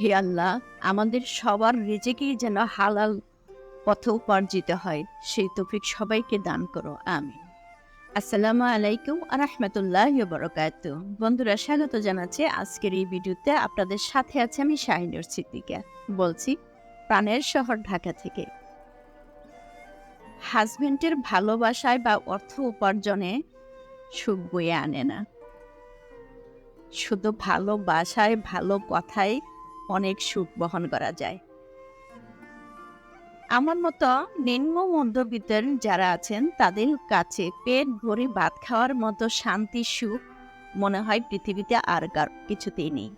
হে আল্লাহ, আমাদের সবার রেজেকেই যেন হালাল পথে উপার্জিত হয়, সেই তৌফিক সবাইকে দান করো, আমিন। আসসালামু আলাইকুম রহমতুল্লাহ বরকাত। বন্ধুরা, স্বাগত জানাচ্ছি আজকের এই ভিডিওতে। আপনাদের সাথে আছে আমি শাহিনুর সিদ্দিকা বলছি, প্রাণের শহর ঢাকা থেকে। হাজবেন্ডের ভালোবাসায় বা অর্থ উপার্জনে সুখ বয়ে আনে না। শুধু ভালোবাসায় ভালো কথায় অনেক সুখ বহন করা যায়। আমার মতো নিম্ন মধ্যবিত্তের যারা আছেন, তাদের কাছে পেট ভরে ভাত খাওয়ার মতো শান্তি, সুখ মনে হয় পৃথিবীতে আর কার কিছুতেই নেই।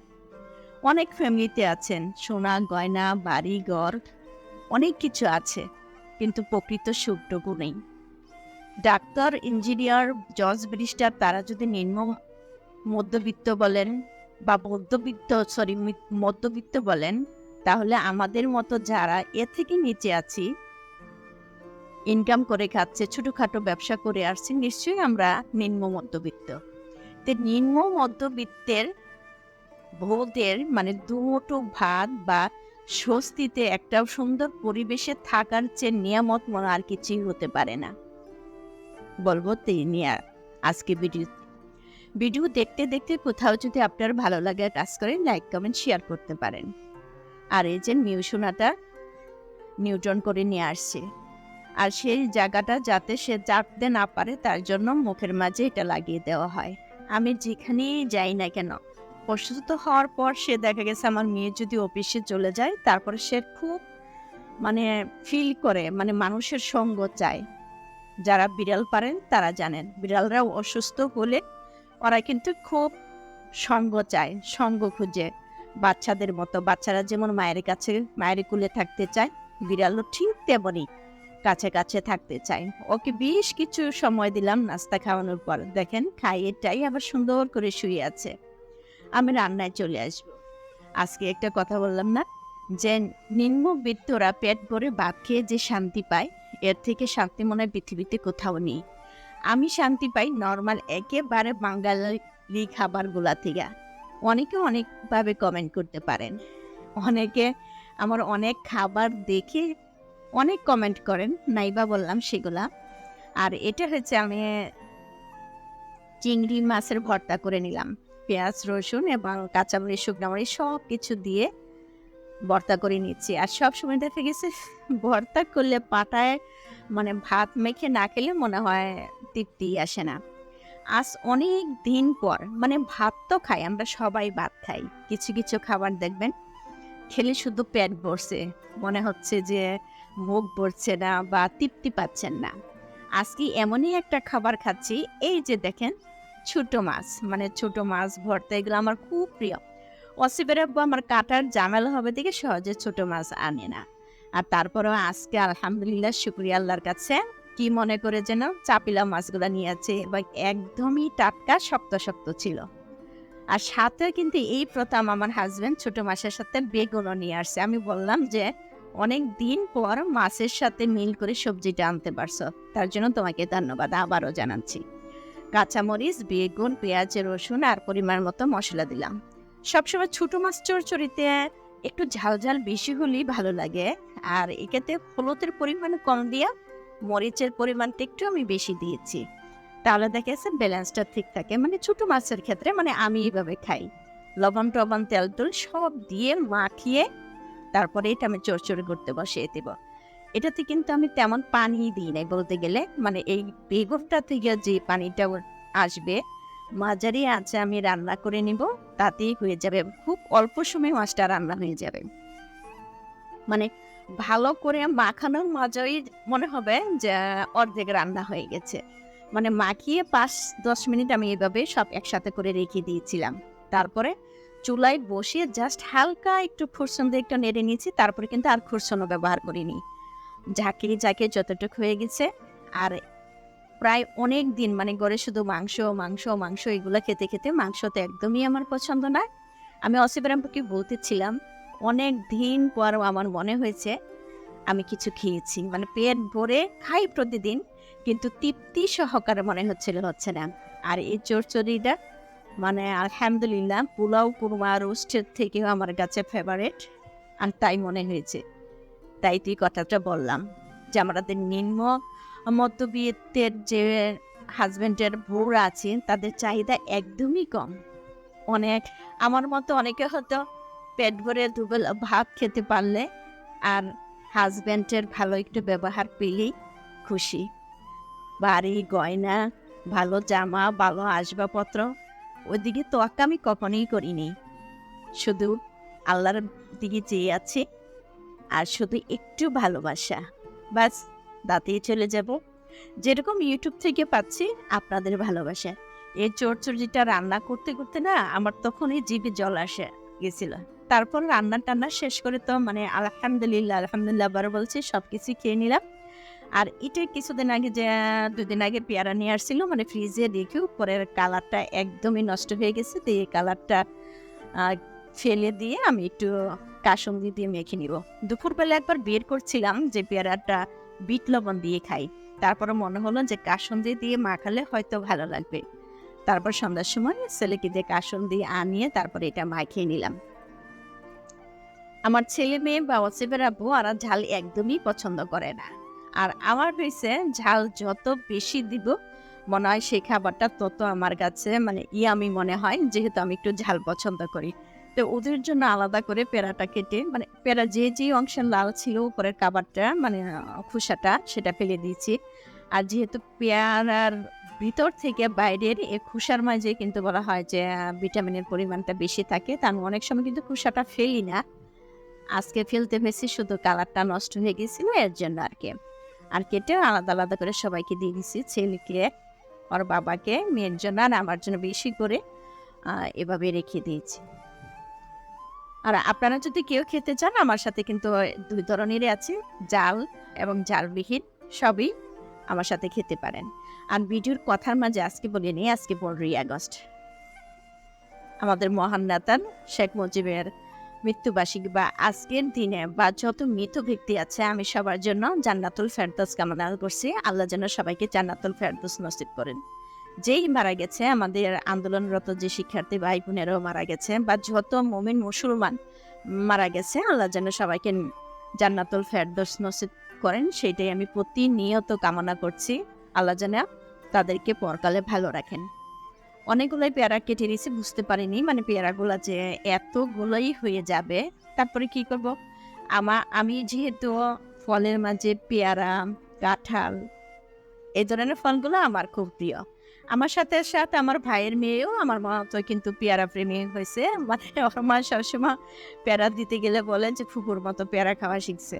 অনেক ফ্যামিলিতে আছেন, সোনা, গয়না, বাড়ি, ঘর, অনেক কিছু আছে, কিন্তু প্রকৃত সুখটুকু নেই। ডাক্তার, ইঞ্জিনিয়ার, জজ, ব্যারিস্টার, তারা যদি নিম্ন মধ্যবিত্ত বলেন বা মধ্যবিত্ত সরি মধ্যবিত্ত বলেন, তাহলে আমাদের মতো যারা এ থেকে নিচে আছি ইনকাম করে খাচ্ছে, ছোটোখাটো ব্যবসা করে আসছি, নিশ্চয়ই আমরা নিম্ন মধ্যবিত্ত। তো নিম্ন মধ্যবিত্তের বউদের মানে দুমুঠো ভাত বা স্বস্তিতে একটা সুন্দর পরিবেশে থাকার চেয়ে নিয়ামত মনে আর কিছুই হতে পারে না। বলব তিনি আজকে ভিডিও ভিডিও দেখতে দেখতে কোথাও যদি আপনার ভালো লাগে কাজ করেন লাইক, কমেন্ট, শেয়ার করতে পারেন। আর এই যে মিউশোনাটা নিউটন করে নিয়ে আসছে। আর সেই জায়গাটা যাতে সে চাপতে না পারে, তার জন্য মুখের মাঝে এটা লাগিয়ে দেওয়া হয়। আমি যেখানেই যাই না কেন অসুস্থ হওয়ার পর সে দেখা গেছে আমার মেয়ে যদি অফিসে চলে যায়, তারপরে সে খুব মানে ফিল করে মানে মানুষের সঙ্গ চায়। যারা বিড়াল পারেন তারা জানেন, বিড়ালরাও অসুস্থ হলে ওরা কিন্তু খুব সঙ্গ চায়, সঙ্গ খুঁজে। বাচ্চাদের মতো, বাচ্চারা যেমন মায়ের কাছে, মায়ের কুলে থাকতে চায়, বিড়ালও ঠিক তেমনই কাছে কাছে থাকতে চায়। ওকে বেশ কিছু সময় দিলাম নাস্তা খাওয়ানোর পর। দেখেন খাইয়ে টাই আবার সুন্দর করে শুয়ে আছে। আমি রান্নায় চলে আসব। আজকে একটা কথা বললাম না? যে নিম্নবিত্তরা পেট ভরে ভাত খেয়ে যে শান্তি পায়, এর থেকে শান্তি মনে পৃথিবীতে কোথাও নেই। আমি শান্তি পাই নর্মাল একেবারে বাঙালি খাবারগুলা থেকে। অনেকে অনেকভাবে কমেন্ট করতে পারেন। অনেকে আমার অনেক খাবার দেখে অনেক কমেন্ট করেন, নাইবা বললাম সেগুলা। আর এটা হচ্ছে আমি চিংড়ি মাছের ভর্তা করে নিলাম। পেঁয়াজ, রসুন এবং কাঁচামরিচ, শুকনো মরিচ সব কিছু দিয়ে ভর্তা করে নিচ্ছি। আর সব সময় দেখা গেছে, ভর্তা করলে পাটায় মানে ভাত মেখে না খেলে মনে হয় তৃপ্তি আসে না। আজ অনেক দিন পর মানে ভাত তো খাই, আমরা সবাই ভাত খাই। কিছু কিছু খাবার দেখবেন, খেলে শুধু পেট ভরছে। মনে হচ্ছে যে মুখ ভরছে না বা তৃপ্তি পাচ্ছেন না। আজকে এমনই একটা খাবার খাচ্ছি? এই যে দেখেন, ছোট মাছ মানে ছোট মাছ ভর্তা, এগুলো আমার খুব প্রিয়। অসিবের আব্বু আমার কাটার জামেলা হবে দেখে সহজে ছোট মাছ আনে না। আর তারপরেও আজকে আলহামদুলিল্লাহ, শুক্রিয়া আল্লাহর কাছে। কি মনে করে যেন চাপিলা মাছগুলো নিয়েছে এবং একদমই টাটকা, শক্ত শক্ত ছিল। আর সাথে কিন্তু এই প্রথম আমার হাজবেন্ড ছোট মাছের সাথে বেগুনও নিয়ে আসছে। আমি বললাম যে, অনেক দিন পর মাছের সাথে মিল করে সবজিটা আনতে পারছ, তার জন্য তোমাকে ধন্যবাদ, আবারও জানাচ্ছি। কাঁচামরিচ, বেগুন, পেঁয়াজ, রসুন আর পরিমাণ মতো মশলা দিলাম। সবসময় ছোট মাছ চরচড়িতে একটু ঝাল ঝাল বেশি হলেই ভালো লাগে। আর এক্ষেত্রে হলুদের পরিমাণ কম দিয়া মরিচের পরিমাণটা একটু আমি বেশি দিয়েছি। তাহলে দেখা যাচ্ছে ব্যালেন্সটা ঠিক থাকে। মানে ছোট মাছের ক্ষেত্রে মানে আমি এইভাবে খাই। লবণ টবণ, তেল টুল সব দিয়ে মাখিয়ে তারপরে এটা আমি চড়চড়ি করতে বসিয়ে দেব। এটাতে কিন্তু আমি তেমন পানি দিই নাই বলতে গেলে। মানে এই বেগুনটা থেকে যে পানিটা আসবে, মাঝারি আছে আমি রান্না করে নিব। তাতেই হয়ে যাবে। খুব অল্প সময় মাছটা রান্না হয়ে যাবে। মানে ভালো করে মাখানোর মাঝেই মনে হবে যে, অর্ধেক রান্না হয়ে গেছে। মানে মাখিয়ে পাঁচ, দশ মিনিট আমি এভাবে সব একসাথে করে রেখে দিয়েছিলাম। তারপরে চুলায় বসিয়ে জাস্ট হালকা একটু খুরসন দিয়ে একটু নেড়ে নিয়েছি, তারপরে কিন্তু আর খুরসনও ব্যবহার করিনি। ঝাঁকিয়ে ঝাঁকিয়ে যতটুকু হয়ে গেছে, আর প্রায় অনেক দিন মানে গড়ে শুধু মাংস মাংস মাংস এগুলো খেতে খেতে মাংস তো একদমই আমার পছন্দ না। আমি অসিবরামকে বলতেছিলাম অনেক দিন পর আমার মনে হয়েছে আমি কিছু খেয়েছি। মানে পেট ভরে খাই প্রতিদিন, কিন্তু তৃপ্তি সহকারে মনে হচ্ছিল, হচ্ছে না। আর এই চরচড়িটা মানে আলহামদুলিল্লাহ পোলাও, কুরমা রোস্টের থেকেও আমার কাছে ফেভারেট আর তাই মনে হয়েছে। তাই তুই কথাটা বললাম যে আমাদের নিম্ন মধ্যবিত্তের যে হাজব্যান্ডের বউরা আছে, তাদের চাহিদা একদমই কম। অনেক, আমার মতো অনেকে হয়তো পেট ভরে দুবেলা ভাত খেতে পারলে আর হাজব্যান্ডের ভালো একটু ব্যবহার পেলেই খুশি। বাড়ি, গয়না, ভালো জামা, ভালো আসবাবপত্র ওইদিকে তোয়াক্কা আমি কখনোই করিনি। শুধু আল্লাহর দিকে চেয়ে আছি আর শুধু একটু ভালোবাসা। বাস দাঁতেই চলে যাব। যেরকম ইউটিউব থেকে পাচ্ছি আপনাদের ভালোবাসা। এই চরচড়িটা রান্না করতে করতে না আমার তখনই জিভে জল আসে গেছিল। তারপর রান্না টান্না শেষ করে তো মানে আলহামদুলিল্লাহ আলহামদুলিল্লাহ আবার বলছি সব কিছুই খেয়ে নিলাম। আর এটা কিছুদিন আগে যে, দুদিন আগে পেয়ারা নিয়ে আসছিল মানে ফ্রিজে রেখেও পরের কালারটা একদমই নষ্ট হয়ে গেছে, তো এই কালারটা ফেলে দিয়ে আমি একটু কাসুন্দি দিয়ে মেখে নিব। দুপুরবেলা একবার বের করছিলাম যে পেয়ারাটা বিট লবণ দিয়ে খাই। তারপরে মনে হলো যে কাসুন্দি দিয়ে মাখালে হয়তো ভালো লাগবে। তারপর সন্ধ্যার সময় ছেলেকে দিয়ে কাসুন্দি আনিয়ে তারপরে এটা মাখিয়ে নিলাম। আমার ছেলে মেয়ে বা ওসিফের আব্বু আর ঝাল একদমই পছন্দ করে না। আর আমার হয়েছে ঝাল যত বেশি দিব, মনে হয় সেই খাবারটা তত আমার কাছে মানে ইয়ামি মনে হয়, যেহেতু আমি একটু ঝাল পছন্দ করি। তো ওদের জন্য আলাদা করে পেয়ারাটা কেটে মানে পেয়ারা যে যে অংশের লাল ছিল উপরের খাবারটা মানে খোসাটা, সেটা ফেলে দিয়েছি। আর যেহেতু পেয়ারার ভিতর থেকে বাইরের এই খোসার মাঝে কিন্তু বলা হয় যে ভিটামিনের পরিমাণটা বেশি থাকে তার অনেক সময় কিন্তু খোসাটা ফেলি না। আজকে ফেলতে হয়েছে শুধু কালারটা নষ্ট হয়ে গেছিল, এর জন্য আর কি। আর কেটে আলাদা আলাদা করে সবাইকে দিয়ে দিছি, ছেলেকে, ওর বাবাকে, মেয়ের জন্য আর আমার জন্য বেশি করে এভাবে রেখে দিয়েছি। আর আপনারা যদি কেউ খেতে চান, আমার সাথে কিন্তু দুই ধরনেরই আছে, জাল এবং জালবিহীন, সবই আমার সাথে খেতে পারেন। আর ভিডিওর কথার মাঝে আজকে বলে নিই, আজকে পনেরোই আগস্ট। আমাদের মহান নেতান শেখ মুজিবের মৃত্যুবার্ষিকী বা আজকের দিনে বা যত মৃত ব্যক্তি আছে, আমি সবার জন্য জান্নাতুল ফেরদোস কামনা করছি। আল্লাহ যেন সবাইকে জান্নাতুল ফেরদৌস নসিব করেন। যেই মারা গেছে, আমাদের আন্দোলনরত যে শিক্ষার্থী ভাই বোনেরাও মারা গেছে বা যত মমিন মুসলমান মারা গেছে, আল্লাহ যেন সবাইকে জান্নাতুল ফেরদৌস নসিব করেন। সেটাই আমি প্রতিনিয়ত কামনা করছি। আল্লাহ যেন তাদেরকে পরকালে ভালো রাখেন। অনেকগুলোই পেয়ারা কেটে নিয়েছি, বুঝতে পারিনি। মানে পেয়ারাগুলো যে এতগুলোই হয়ে যাবে, তারপরে কি করব? আমার আমি যেহেতু ফলের মাঝে পেয়ারা, কাঁঠাল এই ধরনের ফলগুলো আমার খুব প্রিয়। আমার সাথে সাথে আমার ভাইয়ের মেয়েও আমার মতো কিন্তু পেয়ারা প্রেমী হয়েছে। মানে ওর মা সবসময় পেয়ারা দিতে গেলে বলেন যে ফুপুর মতো পেয়ারা খাওয়া শিখছে।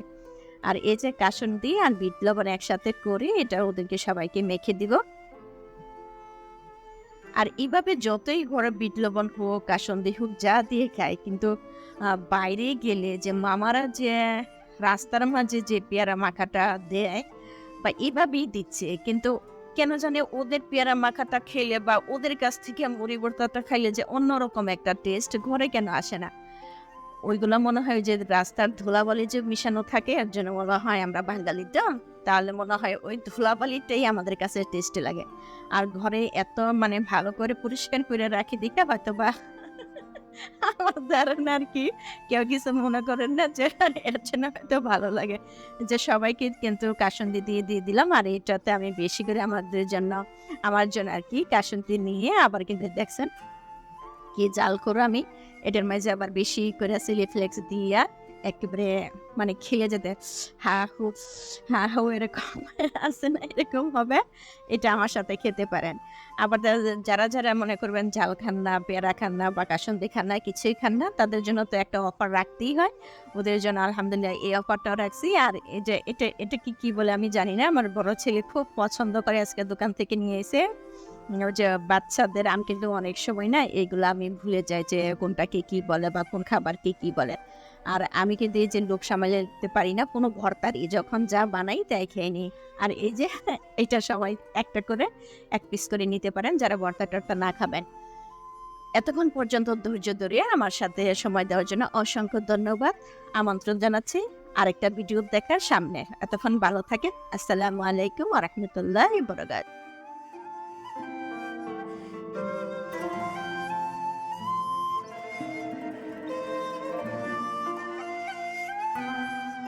আর এই যে কাসুন্দি আর বিট লবণ একসাথে করে এটা ওদেরকে সবাইকে মেখে দিব। আর এইভাবে যতই ঘরে বিট হোক কাসন্দি হোক যা দিয়ে খায়, কিন্তু বাইরে গেলে যে মামারা যে রাস্তার মাঝে যে পেয়ারা মাখাটা দেয় বা এভাবেই দিচ্ছে, কিন্তু কেন জানে ওদের পেয়ারা মাখাটা খেলে বা ওদের কাছ থেকে মুড়ি ভর্তাটা খাইলে যে অন্যরকম একটা টেস্ট ঘরে কেন আসে না? ওইগুলো মনে হয় যে রাস্তার ধুলাবালি যে মিশানো থাকে, এর জন্য মনে হয় আমরা বাঙালি, তো? তাহলে মনে হয় ওই ধুলাবালিটাই আমাদের কাছে টেস্টি লাগে। আর ঘরে এত মানে ভালো করে পরিষ্কার করে রাখি দিকে হয়তো বা আমার ধারণা আর কি, কেউ কিছু মনে করেন না যে এর জন্য হয়তো ভালো লাগে। যে সবাইকে কিন্তু কাসন্দি দিয়ে দিয়ে দিলাম আর এটাতে আমি বেশি করে আমাদের জন্য, আমার জন্য আর কি কাসন্দি নিয়ে আবার কিন্তু দেখছেন কি জাল করে আমি। এটার মাঝে আবার বেশি করে সিলি দিয়া একেবারে মানে খেয়ে যেতে। হা হু হা হু এরকম আছে না, এরকম হবে। এটা আমার সাথে খেতে পারেন। আবার যারা যারা মনে করবেন ঝাল খান না, পেয়ারা খান না বা কাসন্দি খান না, কিছুই খান না, তাদের জন্য তো একটা অফার রাখতেই হয়। ওদের জন্য আলহামদুলিল্লাহ এই অফারটাও রাখছি। আর এই যে, এটা এটা কি কি বলে আমি জানি না। আমার বড় ছেলে খুব পছন্দ করে আজকে দোকান থেকে নিয়ে এসে। যে বাচ্চাদের আমি কিন্তু অনেক সময় না, এগুলো আমি ভুলে যাই যে কোনটাকে কি বলে বা কোন খাবারকে কি বলে। আর আমি কিন্তু এই যে লোক সামলাতে পারি না, কোনো ভর্তারই যখন যা বানাই তাই খেয়ে নিই। আর এই যে এটা সবাই একটা করে, এক পিস করে নিতে পারেন যারা ভর্তা টর্তা না খাবেন। এতক্ষণ পর্যন্ত ধৈর্য ধরে আমার সাথে সময় দেওয়ার জন্য অসংখ্য ধন্যবাদ। আমন্ত্রণ জানাচ্ছি আরেকটা ভিডিও দেখার সামনে। এতক্ষণ ভালো থাকেন। আসসালামু আলাইকুম আ রহমতুল্লাহ বরকাত